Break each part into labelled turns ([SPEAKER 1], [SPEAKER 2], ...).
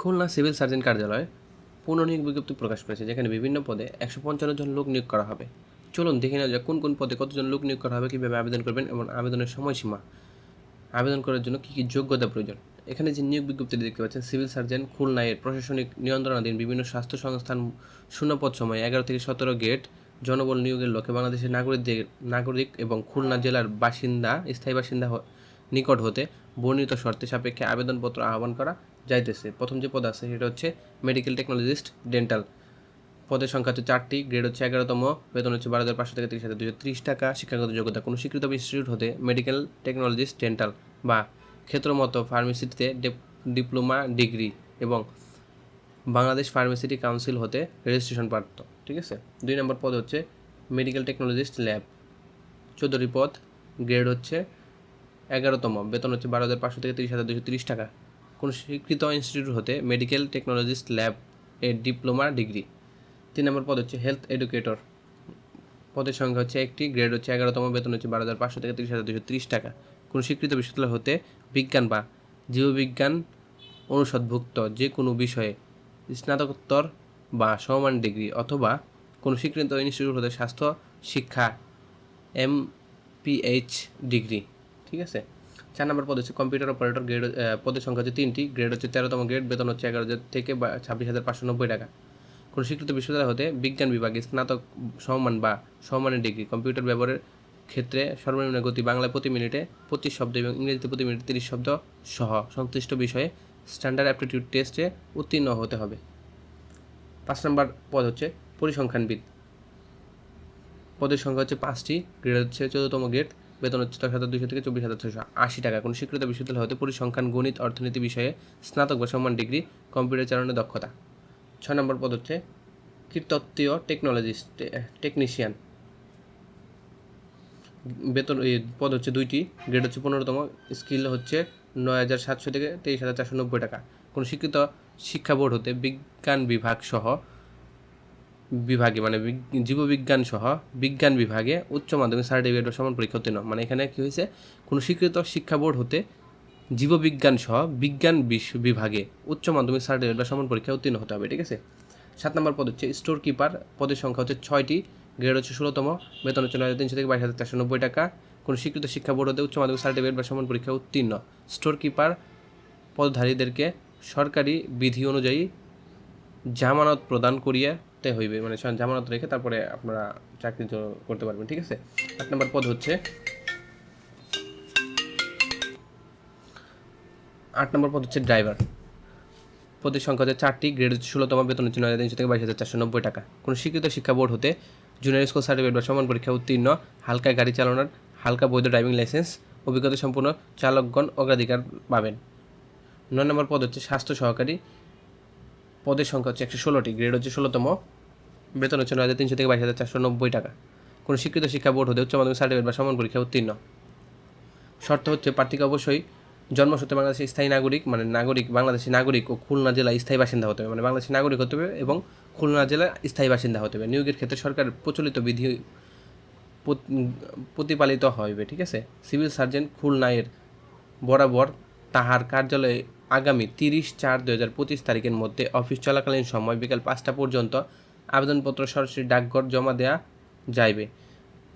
[SPEAKER 1] Khulna civil surgeon কার্যালয় পুনর্নিয়োগ বিজ্ঞপ্তি প্রকাশ করেছে, যেখানে বিভিন্ন পদে একশো পঞ্চান্ন জন লোক নিয়োগ করা হবে। চলুন দেখে নেওয়া যাক কোন কোন পদে কতজন লোক নিয়োগ করা হবে, কীভাবে আবেদন করবেন এবং আবেদনের সময়সীমা। আবেদন করার জন্য কী কী যোগ্যতা প্রয়োজন? এখানে যে নিয়োগ বিজ্ঞপ্তিটি দেখতে পাচ্ছেন, সিভিল সার্জন খুলনা এর প্রশাসনিক নিয়ন্ত্রণাধীন বিভিন্ন স্বাস্থ্য সংস্থান শূন্যপদ সময় এগারো থেকে সতেরো গেট, জনবল নিয়োগের লক্ষ্যে বাংলাদেশের নাগরিকদের, নাগরিক এবং খুলনা জেলার বাসিন্দা, স্থায়ী বাসিন্দা নিকট হতে বর্ণিত শর্তে সাপেক্ষে আবেদনপত্র আহ্বান করা যাইতেছে। প্রথম যে পদ আছে সেটা হচ্ছে মেডিকেল টেকনোলজিস্ট ডেন্টাল পদের সংখ্যা হচ্ছে চারটি গ্রেড হচ্ছে এগারোতম, বেতন হচ্ছে বারো হাজার পাঁচশো থেকে তিরিশ হাজার দুশো ত্রিশ টাকা, শিক্ষাগত যোগ্যতা, কোনো স্বীকৃত ইনস্টিটিউট হতে মেডিকেল টেকনোলজিস্ট ডেন্টাল বা ক্ষেত্রমতো ফার্মেসিতে ডিপ্লোমা ডিগ্রি এবং বাংলাদেশ ফার্মেসিটি কাউন্সিল হতে রেজিস্ট্রেশন প্রাপ্ত, ঠিক আছে? দুই নম্বর পদ হচ্ছে মেডিকেল টেকনোলজিস্ট ল্যাব চোদ্দোটি পদ গ্রেড হচ্ছে এগারোতম, বেতন হচ্ছে বারো হাজার পাঁচশো থেকে তিরিশ হাজার দুশো তিরিশ টাকা। কোনো স্বীকৃত ইনস্টিটিউট হতে মেডিকেল টেকনোলজিস্ট ল্যাব এর ডিপ্লোমা ডিগ্রি তিন নম্বর পদ হচ্ছে হেলথ এডুকেটর পদের সংখ্যা হচ্ছে একটি গ্রেড হচ্ছে এগারোতম, বেতন হচ্ছে বারো হাজার পাঁচশো থেকে তিরিশ হাজার দুশো তিরিশ টাকা। কোনো স্বীকৃত বিশ্ববিদ্যালয় হতে বিজ্ঞান বা জীববিজ্ঞান অনুষদভুক্ত যে কোনো বিষয়ে স্নাতকোত্তর বা সমমান ডিগ্রি অথবা কোনো স্বীকৃত ইনস্টিটিউট হতে স্বাস্থ্য শিক্ষা এম পিএইচ ডিগ্রি ঠিক আছে? চার নম্বর পদ হচ্ছে কম্পিউটার অপারেটর গ্রেড পদের সংখ্যা হচ্ছে তিনটি। গ্রেড হচ্ছে তেরোতম গ্রেড বেতন হচ্ছে এগারো হাজার থেকে ছাব্বিশ হাজার পাঁচশো নব্বই টাকা। কোনো স্বীকৃত বিশ্ববিদ্যালয় হতে বিজ্ঞান বিভাগে স্নাতক সমমান বা সমমানের ডিগ্রি। কম্পিউটার ব্যবহারের ক্ষেত্রে সর্বনিম্ন গতি বাংলায় প্রতি মিনিটে পঁচিশ শব্দ এবং ইংরেজিতে প্রতি মিনিটে তিরিশ শব্দ সহ। সংশ্লিষ্ট বিষয়ে স্ট্যান্ডার্ড অ্যাপটিটিউড টেস্টে উত্তীর্ণ হতে হবে। পাঁচ নম্বর পদ হচ্ছে পরিসংখ্যানবিদ। পদের সংখ্যা হচ্ছে পাঁচটি। গ্রেড হচ্ছে চোদ্দতম গ্রেড বেতন হচ্ছে দশ হাজার দুশো থেকে চব্বিশ হাজার ছশো আশি টাকা। কোনো স্বীকৃত বিশ্ববিদ্যালয় হতে পরিসংখ্যান, গণিত, অর্থনীতি বিষয়ে স্নাতক বা সম্মান ডিগ্রি, কম্পিউটার চালানোর দক্ষতা। ছয় নম্বর পদ হচ্ছে কীর্তত্ত্বীয় টেকনোলজিস্ট টেকনিশিয়ান বেতন পদ হচ্ছে দুইটি। গ্রেড হচ্ছে পনেরোতম স্কিল হচ্ছে নয় হাজার সাতশো থেকে তেইশ হাজার চারশো নব্বই টাকা। কোনো স্বীকৃত শিক্ষা বোর্ড হতে বিজ্ঞান বিভাগ সহ বিভাগে মানে জীববিজ্ঞান সহ বিজ্ঞান বিভাগে উচ্চ মাধ্যমিক সার্টিফিকেট বা সমান পরীক্ষা উত্তীর্ণ। মানে এখানে কী হয়েছে? কোনো স্বীকৃত শিক্ষা বোর্ড হতে জীববিজ্ঞান সহ বিজ্ঞান বিভাগে উচ্চ মাধ্যমিক সার্টিফিকেট বা সমান পরীক্ষা উত্তীর্ণ হতে হবে, ঠিক আছে? সাত নম্বর পদ হচ্ছে স্টোর কিপার পদের সংখ্যা হচ্ছে ছয়টি গ্রেড হচ্ছে ষোলোতম, বেতন হচ্ছে নয় তিনশো থেকে বাইশ হাজার চারশো নব্বই টাকা। কোনো স্বীকৃত শিক্ষা বোর্ড হতে উচ্চ মাধ্যমিক সার্টিফিকেট বা সমান পরীক্ষা উত্তীর্ণ। স্টোর কিপার পদধারীদেরকে সরকারি বিধি অনুযায়ী জামানত প্রদান করিয়াতে হইবে মানে জামানত রেখে তারপরে আপনারা চাকরি করতে পারবেন, ঠিক আছে? আট নম্বর পদ হচ্ছে আট নম্বর পদ হচ্ছে ড্রাইভার। পদের সংখ্যা হচ্ছে চারটি, গ্রেড ষোলোতম, বেতন হচ্ছে নয় তিনশো থেকে বাইশ হাজার চারশো নব্বই টাকা। কোনো স্বীকৃত শিক্ষা বোর্ড হতে জুনিয়র স্কুল সার্টিফিকেট বা সমান পরীক্ষা উত্তীর্ণ, হালকা গাড়ি চালানোর, হালকা বৈধ ড্রাইভিং লাইসেন্স অভিজ্ঞতা সম্পূর্ণ চালকগণ অগ্রাধিকার পাবেন। নয় নম্বর পদ হচ্ছে স্বাস্থ্য সহকারী পদের সংখ্যা হচ্ছে একশো ষোলোটি, গ্রেড হচ্ছে ষোলোতম। বেতন হচ্ছে নয় হাজার তিনশো থেকে বাইশ হাজার চারশো নব্বই টাকা। কোনো স্বীকৃত শিক্ষা বোর্ড হতে উচ্চ মাধ্যমিক সার্টিফিকেট বা সমান পরীক্ষা উত্তীর্ণ। শর্ত হচ্ছে প্রার্থীকে অবশ্যই জন্মসূত্রে বাংলাদেশের স্থায়ী নাগরিক মানে নাগরিক, বাংলাদেশি নাগরিক ও খুলনা জেলায় স্থায়ী বাসিন্দা হতে হবে। মানে বাংলাদেশি নাগরিক হতে হবে এবং খুলনা জেলা স্থায়ী বাসিন্দা হতে হবে। নিয়োগের ক্ষেত্রে সরকার প্রচলিত বিধি প্রতিপালিত হইবে ঠিক আছে? সিভিল সার্জন খুলনায়ের বরাবর তাহার কার্যালয়ে আগামী তিরিশ চার দু হাজার পঁচিশ তারিখের মধ্যে অফিস চলাকালীন সময় বিকাল পাঁচটা পর্যন্ত আবেদনপত্র সরাসরি ডাকঘর জমা দেওয়া যাইবে।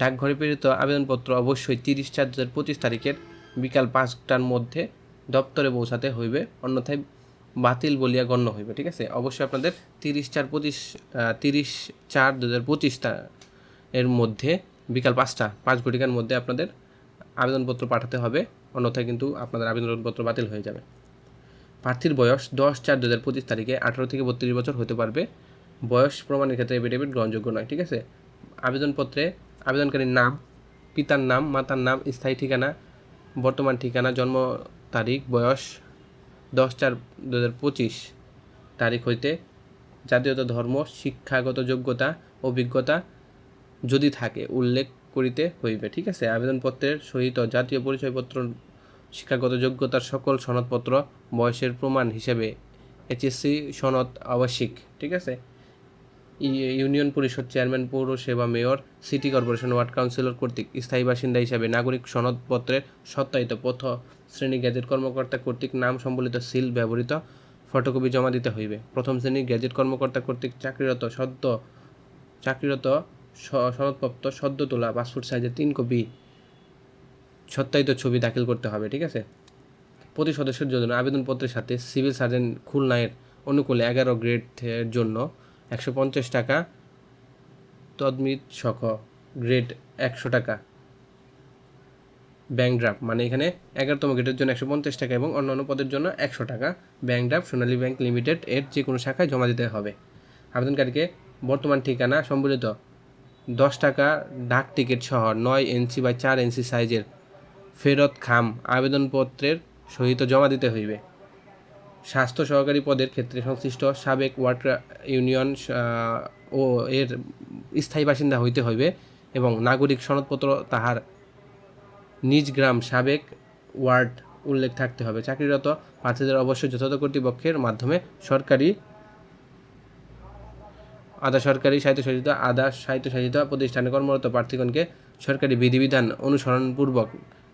[SPEAKER 1] ডাকঘরে প্রেরিত আবেদনপত্র অবশ্যই তিরিশ চার দু হাজার পঁচিশ তারিখের বিকাল পাঁচটার মধ্যে দপ্তরে পৌঁছাতে হইবে, অন্যথায় বাতিল বলিয়া গণ্য হইবে, ঠিক আছে? অবশ্যই আপনাদের তিরিশ চার পঁচিশ তিরিশ চার দু হাজার পঁচিশ এর মধ্যে বিকাল পাঁচটা, পাঁচ ঘটিকার মধ্যে আপনাদের আবেদনপত্র পাঠাতে হবে, অন্যথায় কিন্তু আপনাদের আবেদনপত্র বাতিল হয়ে যাবে। প্রার্থীর বয়স দশ চার দু হাজার পঁচিশ তারিখে আঠারো থেকে বত্রিশ বছর হতে পারবে। বয়স প্রমাণের ক্ষেত্রে এফিডেভিট গ্রহণযোগ্য নয়, ঠিক আছে? আবেদনপত্রে আবেদনকারীর নাম, পিতার নাম, মাতার নাম, স্থায়ী ঠিকানা, বর্তমান ঠিকানা, জন্ম তারিখ, বয়স দশ চার দু হাজার পঁচিশ তারিখ হইতে জাতীয়তা ধর্ম, শিক্ষাগত যোগ্যতা, অভিজ্ঞতা যদি থাকে উল্লেখ করিতে হইবে, ঠিক আছে? আবেদনপত্রের সহিত জাতীয় পরিচয়পত্র শিক্ষাগত যোগ্যতার সকল সনদপত্র বয়সের প্রমাণ হিসেবে এইচএসসি সনদ আবশ্যিক, ঠিক আছে? ইউনিয়ন পরিষদ chairman, পৌরসেবা mayor, city corporation, ward councillor কর্তৃক স্থায়ী বাসিন্দা হিসাবে নাগরিক সনদপত্রের সত্যায়িত পথ, শ্রেণি গ্যাজেট কর্মকর্তা কর্তৃক নাম সম্বলিত সিল ব্যবহৃত ফটোকপি জমা দিতে হইবে। প্রথম শ্রেণির গ্যাজেট কর্মকর্তা কর্তৃক চাকরিরত সদ্য, চাকরিরত সনদপ্রাপ্ত সদ্য তোলা পাসপোর্ট সাইজের তিন কপি সত্যায়িত ছবি দাখিল করতে হবে, ঠিক আছে? প্রতি সদস্যের জন্য আবেদনপত্রের সাথে সিভিল সার্জন খুলনায়ের অনুকূলে এগারো গ্রেডের জন্য একশো পঞ্চাশ টাকা, তদমিত সখ গ্রেড একশো টাকা। ব্যাংক ড্রাফট মানে এখানে এগারোতম গ্রেডের জন্য একশো পঞ্চাশ টাকা এবং অন্যান্য পদের জন্য একশো টাকা। Bank draft Sonali bank limited এর যে কোনো শাখায় জমা দিতে হবে। আবেদনকারীকে বর্তমান ঠিকানা সম্বলিত দশ টাকা ডাক টিকিট সহ নয় ইঞ্চি বা চার ইঞ্চি সাইজের ফেরত খাম আবেদনপত্রের সহিত জমা দিতে হইবে। স্বাস্থ্য সহকারী পদের ক্ষেত্রে সংশ্লিষ্ট সাবেক ওয়ার্ড ইউনিয়ন ও এর স্থায়ী বাসিন্দা হইতে হইবে এবং নাগরিক সনদপত্র তাহার নিজ গ্রাম সাবেক ওয়ার্ড উল্লেখ থাকতে হবে। চাকরিরত প্রার্থীদের অবশ্যই যথাযথ কর্তৃপক্ষের মাধ্যমে সরকারি আধা সরকারি স্বায়ত্তশাসিত, আধা স্বায়ত্তশাসিত প্রতিষ্ঠানে কর্মরত প্রার্থীগণকে সরকারি বিধিবিধান অনুসরণপূর্বক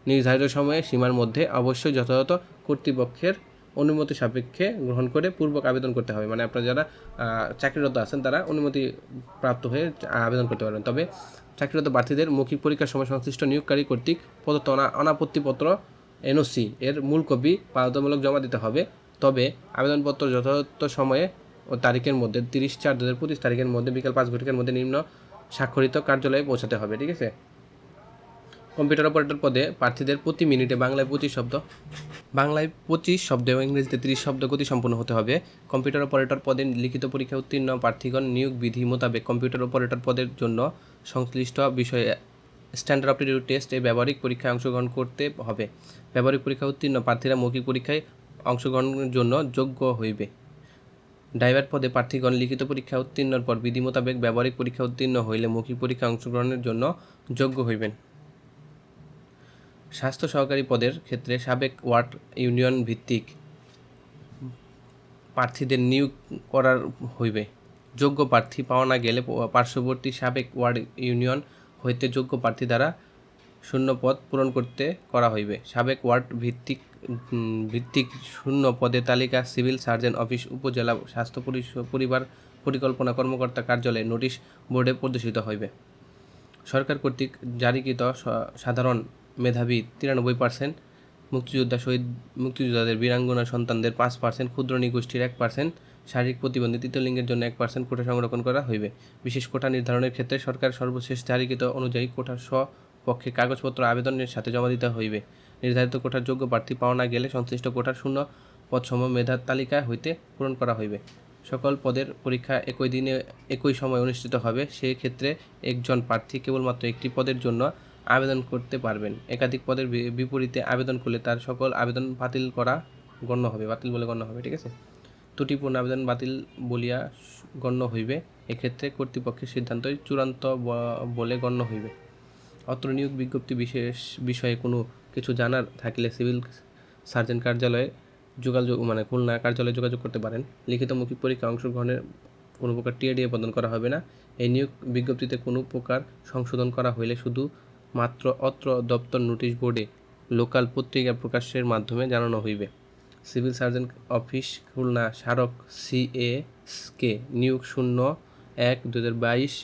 [SPEAKER 1] নির্ধারিত সময়ে সীমার মধ্যে অবশ্যই যথাযথ কর্তৃপক্ষের অনুমতি সাপেক্ষে গ্রহণ করে পূর্বক আবেদন করতে হবে। মানে আপনারা যারা চাকরিরত আছেন তারা অনুমতি প্রাপ্ত হয়ে আবেদন করতে পারবেন। তবে চাকরিরত প্রার্থীদের মৌখিক পরীক্ষার সময় সংশ্লিষ্ট নিয়োগকারী কর্তৃক প্রদত্ত অনা, অনাপত্তিপত্র, এনওসি এর মূল কপি বাধ্যতামূলক জমা দিতে হবে। তবে আবেদনপত্র যথাযথ সময়ে ও তারিখের মধ্যে তিরিশ চার দু হাজার পঁচিশ তারিখের মধ্যে বিকাল পাঁচ ঘটিকার মধ্যে নিম্ন স্বাক্ষরিত কার্যালয়ে পৌঁছাতে হবে। ঠিক আছে? কম্পিউটার অপারেটর পদে প্রার্থীদের প্রতি মিনিটে বাংলায় পঁচিশ শব্দ, বাংলায় পঁচিশ শব্দ এবং ইংরেজিতে তিরিশ শব্দ গতি সম্পন্ন হতে হবে। কম্পিউটার অপারেটর পদে লিখিত পরীক্ষা উত্তীর্ণ প্রার্থীগণ নিয়োগ বিধি মোতাবেক কম্পিউটার অপারেটর পদের জন্য সংশ্লিষ্ট বিষয়ে স্ট্যান্ডার্ড অপটিটিউড টেস্ট এ ব্যবহারিক পরীক্ষায় অংশগ্রহণ করতে হবে। ব্যবহারিক পরীক্ষা উত্তীর্ণ প্রার্থীরা মৌখিক পরীক্ষায় অংশগ্রহণের জন্য যোগ্য হইবে। ড্রাইভার পদে প্রার্থীগণ লিখিত পরীক্ষা উত্তীর্ণর পর বিধি মোতাবেক ব্যবহারিক পরীক্ষা উত্তীর্ণ হইলে মৌখিক পরীক্ষা অংশগ্রহণের জন্য যোগ্য হইবেন। স্বাস্থ্য সহকারী পদের ক্ষেত্রে সাবেক ওয়ার্ড ইউনিয়ন ভিত্তিক প্রার্থীদের নিয়োগ করার হইবে। যোগ্য প্রার্থী পাওয়া না গেলে পার্শ্ববর্তী সাবেক ওয়ার্ড ইউনিয়ন হইতে যোগ্য প্রার্থী দ্বারা শূন্য পদ পূরণ করতে করা হইবে। সাবেক ওয়ার্ড ভিত্তিক ভিত্তিক শূন্য পদের তালিকা সিভিল সার্জন অফিস, উপজেলা স্বাস্থ্য পরিবার পরিকল্পনা কর্মকর্তা কার্যালয়ে নোটিশ বোর্ডে প্রদর্শিত হইবে। সরকার কর্তৃক জারিকৃত সাধারণ মেধাবী তিরানব্বই পার্সেন্ট মুক্তিযোদ্ধা শহীদ, মুক্তিযোদ্ধাদের বীরাঙ্গনা সন্তানদের পাঁচ পার্সেন্ট ক্ষুদ্র নিগোষ্ঠীর এক পার্সেন্ট শারীরিক প্রতিবন্ধী তৃতীয় লিঙ্গের জন্য এক পার্সেন্ট কোটা সংরক্ষণ করা হইবে। বিশেষ কোটা নির্ধারণের ক্ষেত্রে সরকার সর্বশেষ জারিকৃত অনুযায়ী কোটার স্বপক্ষে কাগজপত্র আবেদনের সাথে জমা দিতে হইবে। নির্ধারিত কোটার যোগ্য প্রার্থী পাওয়া না গেলে সংশ্লিষ্ট কোটার শূন্য পদসমূহ মেধার তালিকা হইতে পূরণ করা হইবে। সকল পদের পরীক্ষা একই দিনে, একই সময় অনুষ্ঠিত হবে। সেই ক্ষেত্রে একজন প্রার্থী কেবলমাত্র একটি পদের জন্য আবেদন করতে পারবেন। একাধিক পদের বিপরীতে আবেদন করলে তার সকল আবেদন বাতিল করা গণ্য হবে, বাতিল বলে গণ্য হবে, ঠিক আছে? ত্রুটিপূর্ণ আবেদন বাতিল বলিয়া গণ্য হইবে, এক্ষেত্রে কর্তৃপক্ষের সিদ্ধান্তই চূড়ান্ত বলে গণ্য হইবে। অত্র নিয়োগ বিজ্ঞপ্তি বিশেষ বিষয়ে কোনো কিছু জানার থাকলে সিভিল সার্জন কার্যালয়ে যোগাযোগ মানে খুলনা কার্যালয়ে যোগাযোগ করতে পারেন। লিখিত মৌখিক পরীক্ষা অংশগ্রহণের কোনো প্রকার টিএডিএ প্রদান করা হবে না। এই নিয়োগ বিজ্ঞপ্তিতে কোনো প্রকার সংশোধন করা হইলে শুধু মাত্র অত্র দপ্তর নোটিশ বোর্ডে লোকাল পত্রিকা প্রকাশের মাধ্যমে জানানো হইবে। সিভিল সার্জন অফিস খুলনা স্মারক সিএসকে নিয়োগ শূন্য এক দু হাজার বাইশ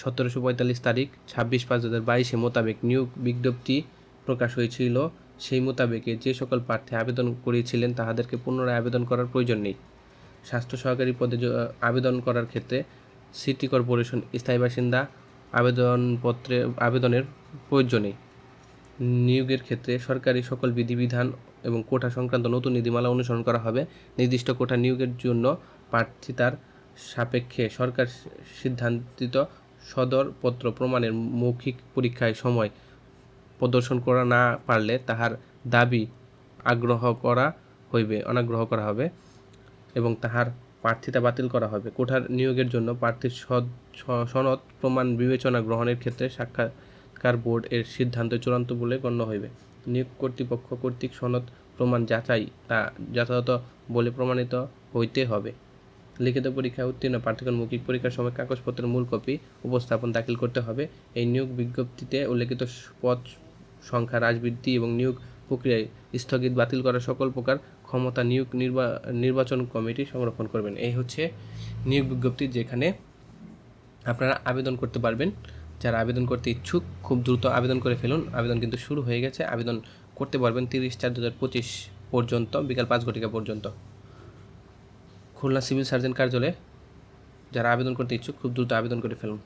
[SPEAKER 1] সতেরোশো পঁয়তাল্লিশ তারিখ ছাব্বিশ পাঁচ দু হাজার বাইশে মোতাবেক নিয়োগ বিজ্ঞপ্তি প্রকাশ হয়েছিল। সেই মোতাবেকে যে সকল প্রার্থী আবেদন করেছিলেন তাহাদেরকে পুনরায় আবেদন করার প্রয়োজন নেই। স্বাস্থ্য সহকারী পদে আবেদন করার ক্ষেত্রে সিটি কর্পোরেশন স্থায়ী বাসিন্দা আবেদনপত্রে, আবেদনের প্রয়োজন নেই নিয়োগের ক্ষেত্রে সরকারি সকল বিধিবিধান এবং কোটা সংক্রান্ত নতুন নীতিমালা অনুসরণ করা হবে। নির্দিষ্ট কোটা নিয়োগের জন্য প্রার্থিতার সাপেক্ষে সরকার সিদ্ধান্তিত সদরপত্র প্রমাণের মৌখিক পরীক্ষায় সময় প্রদর্শন করা না পারলে তাহার দাবি আগ্রহ করা হইবে, অনাগ্রহ করা হবে এবং তাহার প্রার্থিতা বাতিল করা হবে। কোঠার নিয়োগের জন্য প্রার্থীর সনদ, প্রমাণ, বিবেচনা গ্রহণের ক্ষেত্রে সাক্ষাৎকার বোর্ড এর সিদ্ধান্ত চূড়ান্ত বলে গণ্য হইবে। নিয়োগ কর্তৃপক্ষ কর্তৃক সনদ, প্রমাণ যাচাই, তা যথাযথ বলে প্রমাণিত হইতে হবে। লিখিত পরীক্ষায় উত্তীর্ণ প্রার্থীগণ মৌখিক পরীক্ষার সময় কাগজপত্রের মূল কপি উপস্থাপন দাখিল করতে হবে। এই নিয়োগ বিজ্ঞপ্তিতে উল্লেখিত পদ সংখ্যা হ্রাস বৃদ্ধি এবং নিয়োগ প্রক্রিয়ায় স্থগিত বাতিল করা সকল প্রকার ক্ষমতা নিয়োগ নির্বা- নির্বাচন কমিটি সংরক্ষণ করবেন। এই হচ্ছে নিয়োগ বিজ্ঞপ্তি যেখানে আপনারা আবেদন করতে পারবেন। যারা আবেদন করতে ইচ্ছুক, খুব দ্রুত আবেদন করে ফেলুন। আবেদন কিন্তু শুরু হয়ে গেছে। আবেদন করতে পারবেন তিরিশ চার দু পর্যন্ত, বিকাল পাঁচ ঘটিকা পর্যন্ত। খুলনা সিভিল সার্জন কার্যালয়ে যারা আবেদন করতে ইচ্ছুক, খুব দ্রুত আবেদন করে ফেলুন।